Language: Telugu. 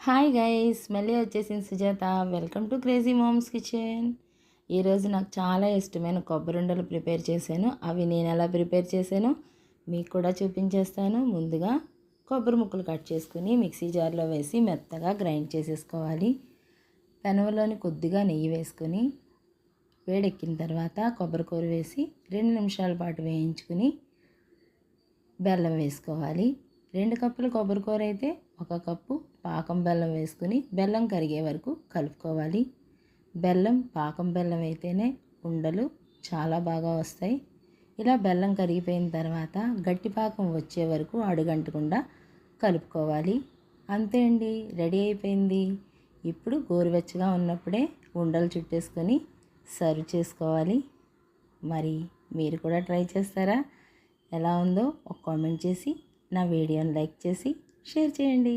హాయ్ గైస్ మళ్ళీ వచ్చేసింది Sujatha. Welcome to crazy moms kitchen. ఈరోజు నాకు చాలా ఇష్టమైన కొబ్బరి ఉండలు ప్రిపేర్ చేశాను. అవి నేను ఎలా ప్రిపేర్ చేశానో మీకు కూడా చూపించేస్తాను. ముందుగా కొబ్బరి ముక్కలు కట్ చేసుకుని మిక్సీ జార్లో వేసి మెత్తగా గ్రైండ్ చేసేసుకోవాలి. పెనవలోని కొద్దిగా నెయ్యి వేసుకొని వేడెక్కిన తర్వాత కొబ్బరికూర వేసి రెండు నిమిషాల పాటు వేయించుకుని బెల్లం వేసుకోవాలి. రెండు కప్పులు కొబ్బరికూర అయితే ఒక కప్పు పాకం బెల్లం వేసుకుని బెల్లం కరిగే వరకు కలుపుకోవాలి. బెల్లం పాకం బెల్లం అయితేనే ఉండలు చాలా బాగా వస్తాయి. ఇలా బెల్లం కరిగిపోయిన తర్వాత గట్టి పాకం వచ్చే వరకు అడుగంటకుండా కలుపుకోవాలి. అంతే అండి రెడీ అయిపోయింది. ఇప్పుడు గోరువెచ్చగా ఉన్నప్పుడే ఉండలు చుట్టేసుకొని సర్వ్ చేసుకోవాలి. మరి మీరు కూడా ట్రై చేస్తారా? ఎలా ఉందో ఒక కామెంట్ చేసి నా వీడియోని లైక్ చేసి షేర్ చేయండి.